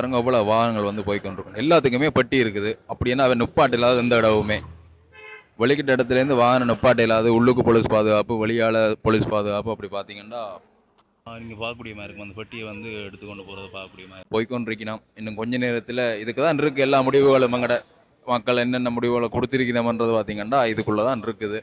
பாருங்க அவ்வளோ வாகனங்கள் வந்து போய்க்கொண்டிருக்கும். எல்லாத்துக்குமே பட்டி இருக்குது. அப்படின்னா அவன் நிப்பாட்டு இல்லாத எந்த இடவுமே வெளிக்கிட்ட இடத்துலேருந்து வாகனம் நிப்பாட்டு இல்லாத உள்ளுக்கு போலீஸ் பாதுகாப்பு வெளியால் போலீஸ் பாதுகாப்பு அப்படி பார்த்தீங்கன்னா நீங்கள் பார்க்கக்கூடிய மாதிரி இருக்கும். அந்த பெட்டியை வந்து எடுத்துக்கொண்டு போகிறத பார்க்கக்கூடிய மாதிரி போய்க்கொண்டிருக்கணும். இன்னும் கொஞ்ச நேரத்தில் இதுக்கு தான் இருக்குது எல்லா முடிவுகளும். எங்கட மக்கள் என்னென்ன முடிவுகளை கொடுத்திருக்கிறோம்ன்றது பார்த்தீங்கன்னா இதுக்குள்ளே தான் இருக்குது.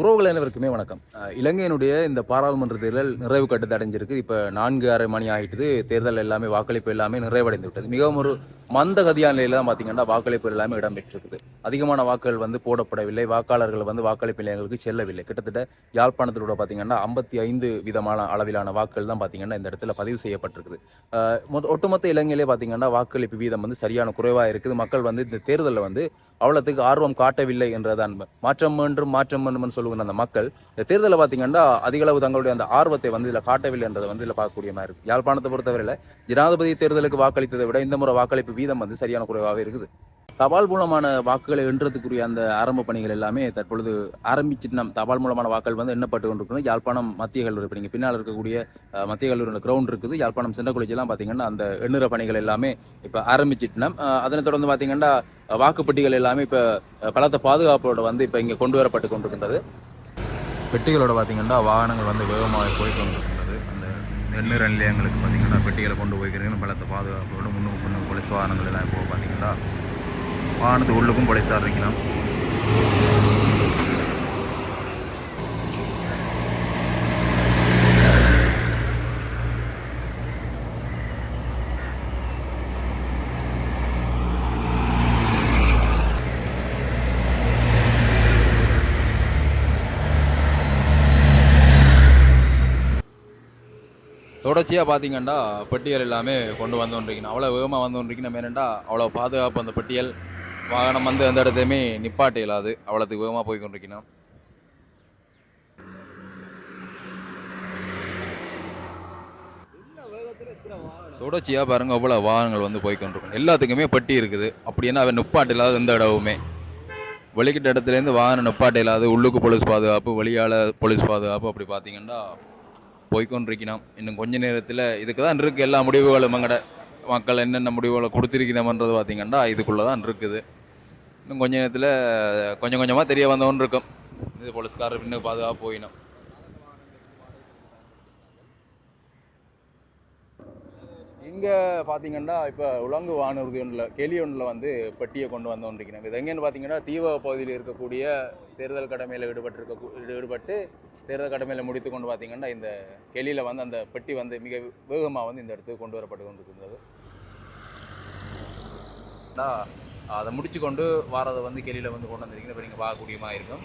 உறவுகள் அனைவருக்குமே வணக்கம். இலங்கையினுடைய இந்த பாராளுமன்ற தேர்தல் நிறைவு கட்டத்தை அடைஞ்சிருக்கு. இப்போ நான்கு அரை மணி ஆகிட்டுது தேர்தல் எல்லாமே வாக்களிப்பு எல்லாமே நிறைவடைந்து விட்டது. மிகவும் ஒரு மந்த கதியான நிலையில தான் பார்த்தீங்கன்னா வாக்களிப்பு எல்லாமே இடம்பெற்றிருக்குது. அதிகமான வாக்குகள் வந்து போடப்படவில்லை. வாக்காளர்கள் வந்து வாக்களிப்பு நிலையங்களுக்கு செல்லவில்லை. கிட்டத்தட்ட யாழ்ப்பாணத்தில் கூட பார்த்தீங்கன்னா ஐம்பத்தி ஐந்து விதமான அளவிலான வாக்குகள் தான் பார்த்தீங்கன்னா இந்த இடத்துல பதிவு செய்யப்பட்டிருக்குது. மொத்த- ஒட்டுமொத்த இலங்கையிலே பார்த்தீங்கன்னா வாக்களிப்பு வீதம் வந்து சரியான குறைவாக இருக்குது. மக்கள் வந்து இந்த தேர்தலில் வந்து அவ்வளோத்துக்கு ஆர்வம் காட்டவில்லை என்றதான். மாற்றம் வேண்டும் மாற்றம் வேண்டும்னு சொல்லுகிற அந்த மக்கள் இந்த தேர்தலில் பார்த்தீங்கன்னா அதிக அளவு தங்களுடைய அந்த ஆர்வத்தை வந்து இதில் காட்டவில்லை என்றதை வந்து இதில் பார்க்கக்கூடிய மாதிரி இருக்கு. யாழ்ப்பாணத்தை பொறுத்தவரையில் ஜனாதிபதி தேர்தலுக்கு வாக்களித்ததை விட இந்த முறை வாக்களிப்பு வீதம் வந்து சரியான குறைவாகவே இருக்குது. தபால் மூலமான வாக்குகளை எண்ணுறதுக்குரிய அந்த ஆரம்ப பணிகள் எல்லாமே தற்பொழுது ஆரம்பிச்சுட்டு நம் தபால் மூலமான வாக்கள் வந்து எண்ணப்பட்டு கொண்டிருக்கணும் யாழ்ப்பாணம் மத்திய கல்லூரி இப்போ நீங்கள் பின்னால் இருக்கக்கூடிய மத்திய கல்லூரியோட கிரவுண்ட் இருக்குது. யாழ்ப்பாணம் சென்ற எல்லாம் பார்த்தீங்கன்னா அந்த எண்ணுற பணிகள் எல்லாமே இப்போ ஆரம்பிச்சிட்டுனா அதனை தொடர்ந்து பார்த்தீங்கன்னா வாக்குப்பெட்டிகள் எல்லாமே இப்போ பலத்த பாதுகாப்போட வந்து இப்போ இங்கே கொண்டு வரப்பட்டு கொண்டிருக்கின்றது. பெட்டிகளோட பார்த்தீங்கன்னா வாகனங்கள் வந்து வேகமாக போய் கொண்டிருக்கின்றது. அந்த எண்ணூறு நிலையங்களுக்கு பார்த்தீங்கன்னா பெட்டிகளை கொண்டு போய்க்கிறீங்கன்னு பலத்த பாதுகாப்போட முன்னுக்கு முன்னுக்கு போலீஸ் வாகனங்கள் எல்லாம் இப்போ பார்த்தீங்கன்னா வானத்து உள்ளுக்கும் போலீஸார் இருக்கணும் தொடர்ச்சியாக பார்த்தீங்கன்னா பட்டியல் எல்லாமே கொண்டு வந்து கொண்டிருக்கணும் அவ்வளோ வேகமாக வந்து கொண்டிருக்கணும் ஏனெண்டா அவ்வளோ பாதுகாப்பு அந்த பெட்டியல் வாகனம் வந்து எந்த இடத்தையுமே நிப்பாட்ட இயலாது. அவ்வளோத்துக்கு வேகமாக போய் கொண்டிருக்கணும் தொடர்ச்சியாக பாருங்க அவ்வளோ வாகனங்கள் வந்து போய் கொண்டிருக்கும் எல்லாத்துக்குமே பட்டி இருக்குது. அப்படின்னா அவன் நிப்பாட்ட இல்லாத எந்த இடவுமே வெளிக்கிட்ட இடத்துலேருந்து வாகனம் நிப்பாட்ட இல்லாது உள்ளுக்கு போலீஸ் பாதுகாப்பு வெளியால் போலீஸ் பாதுகாப்பு அப்படி பார்த்தீங்கன்னா போய்கொண்டிருக்கணும் இன்னும் கொஞ்ச நேரத்தில் இதுக்கு தான் இருக்குது எல்லா முடிவுகளும். எங்கட மக்கள் என்னென்ன முடிவுகளை கொடுத்துருக்கணும்ன்றது பார்த்தீங்கன்னா இதுக்குள்ளே தான் இருக்குது. இன்னும் கொஞ்ச நேரத்தில் கொஞ்சம் கொஞ்சமாக தெரிய வந்தவன் இருக்கும். இது போலீஸ்காரர் இன்னும் பாதுகாப்பு போயிடும். இங்கே பார்த்தீங்கன்னா இப்போ உலங்கு வானூர்தி ஒன்றில் கெலி ஒன்றில் வந்து பெட்டியை கொண்டு வந்து கொண்டிருக்கிறாங்க. இது எங்கேன்னு பார்த்தீங்கன்னா தீவ பகுதியில் இருக்கக்கூடிய தேர்தல் கடமையில் ஈடுபட்டிருக்க ஈடுபட்டு தேர்தல் கடமையில் முடித்து கொண்டு பார்த்தீங்கன்னா இந்த கெலியில் வந்து அந்த பெட்டி வந்து மிக வேகமாக வந்து இந்த இடத்துக்கு கொண்டு வரப்பட்டு கொண்டிருக்கின்றது. நான் அதை முடிச்சு கொண்டு வாரதை வந்து கெளியில் வந்து கொண்டு வந்திருக்கீங்க இப்போ நீங்கள் பார்க்கக்கூடியமாக இருக்கும்.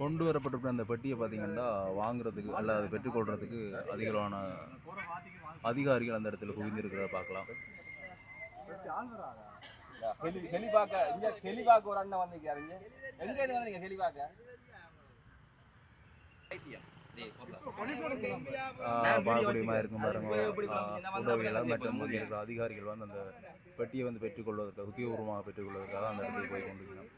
கொண்டு வரப்பட்டிருக்கிற அந்த பெட்டியை பார்த்தீங்கன்னா வாங்குறதுக்கு அல்ல அதை பெற்றுக்கொள்றதுக்கு அதிகமான அதிகாரிகள் அந்த இடத்துல குவிந்திருக்கிறத பார்க்கலாம். ஹெலி ஹெலி பார்க்க இங்க ஹெலி பார்க்க ஒரு அண்ணன் வந்திருக்காரு. இங்க எங்க இருந்து வந்தீங்க பார்க்கக்கூடியமா இருக்கும் பாருங்க. மற்றும் இங்கே இருக்கிற அதிகாரிகள் வந்து அந்த பெட்டியை வந்து பெற்றுக்கொள்வதற்கு உத்தியோகபூர்வமாக பெற்றுக்கொள்வதற்காக அந்த இடத்துக்கு போய் கொண்டிருக்கிறோம்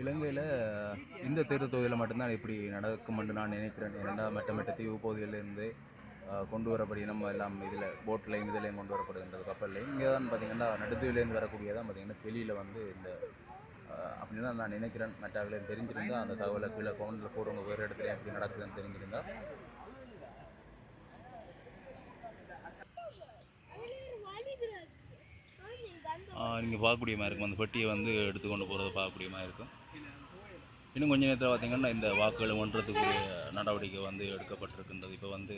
இலங்கையில் இந்த தேர்தல் தொகுதியில் மட்டும்தான் இப்படி நடக்கும் என்று நான் நினைக்கிறேன். ஏனென்றால் மற்ற மற்ற தீவு கொண்டு வரப்படி நம்ம எல்லாம் இதில் போட்லையும் இதிலையும் கொண்டு வரப்படுகின்றது கப்பல்லையும் இங்கே தான் பார்த்தீங்கன்னா நடுத்துவிலேருந்து வரக்கூடியதான் பார்த்தீங்கன்னா வெளியில் வந்து இந்த அப்படின்னு தான் நான் நினைக்கிறேன். மற்றவர்களையும் தெரிஞ்சிருந்தா அந்த தகவலை கீழே கவுண்டில் போடுங்க. வேறு இடத்துல எப்படி நடக்குதுன்னு தெரிஞ்சிருந்தா. நீங்கள் பார்க்கக்கூடிய மாதிரி இருக்கும். அந்த பெட்டியை வந்து எடுத்துக்கொண்டு போகிறத பார்க்கக்கூடிய மாதிரி இருக்கும். இன்னும் கொஞ்ச நேரத்தில் பார்த்தீங்கன்னா இந்த வாக்குகளை ஒன்றத்துக்குரிய நடவடிக்கை வந்து எடுக்கப்பட்டிருக்கின்றது. இப்போ வந்து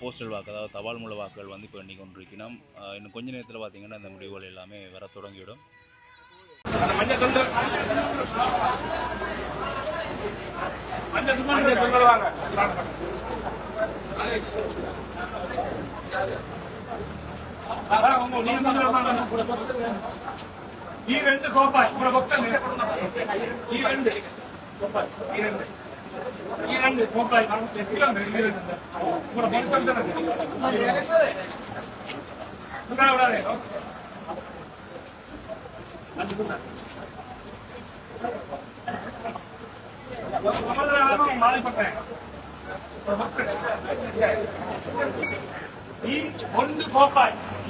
போஸ்டல் வாக்கு அதாவது தபால் மூல வாக்குகள் வந்து இப்போ எண்ணி கொண்டிருக்கணும் இன்னும் கொஞ்ச நேரத்தில் பார்த்தீங்கன்னா இந்த முடிவுகள் எல்லாமே வர தொடங்கிவிடும். மஞ்சள் ఈ రెండు గోపాయ్ ఇప్పుడు ఒక్క ఈ రెండు గోపాయ్ ఈ రెండు ఈ రెండు గోపాయ్ మనం తెచ్చుకోం ఇప్పుడు తీసుకెళ్తాను மாறிப்பட்டேன் ఈ ఒండు కోపాయి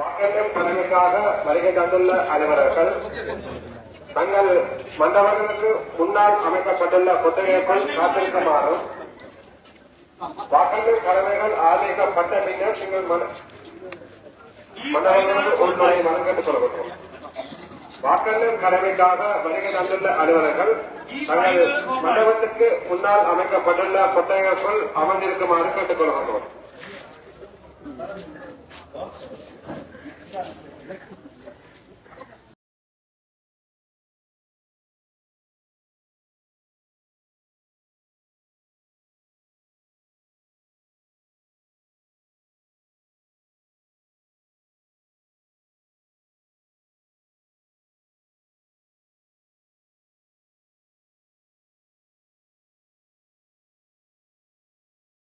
வாக்கெண்ணும் பலனுக்காக வருகை தந்துள்ள அலுவலர்கள் தங்கள் மண்டபங்களுக்கு முன்னால் அமைக்கப்பட்டுள்ள கொட்டகைக்குள் காத்திருக்குமாறும் வாக்கெண்ணும் கடமைகள் ஆதரிக்கப்பட்ட பின்னர் நீங்கள் மன- மண்டபங்களுக்கு உள்நுழைய வழங்கப்பட்டுக் கொள்ளப்பட்டோம் வாக்கெண்ணும் கடமைக்காக வருகை தந்துள்ள அலுவலர்கள் தங்கள் மண்டபத்துக்கு முன்னால் அமைக்கப்பட்டுள்ள கொட்டகைக்குள் அமர்ந்திருக்குமாறு கேட்டுக் கொள்ளப்பட்டோம்